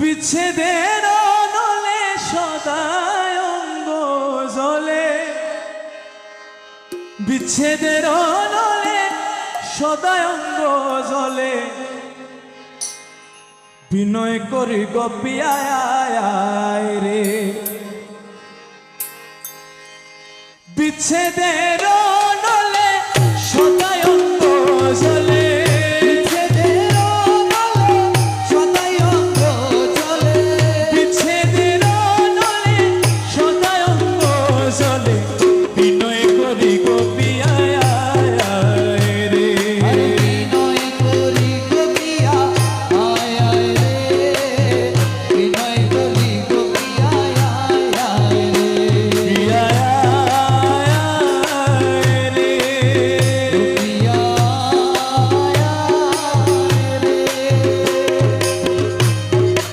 বিচ্ছেদের নলে সদায় অঙ্গ জলে। বিচ্ছেদের নলে সদায় অঙ্গ জলে। বিনয় করি গপিয়ায় রে। বিচ্ছেদের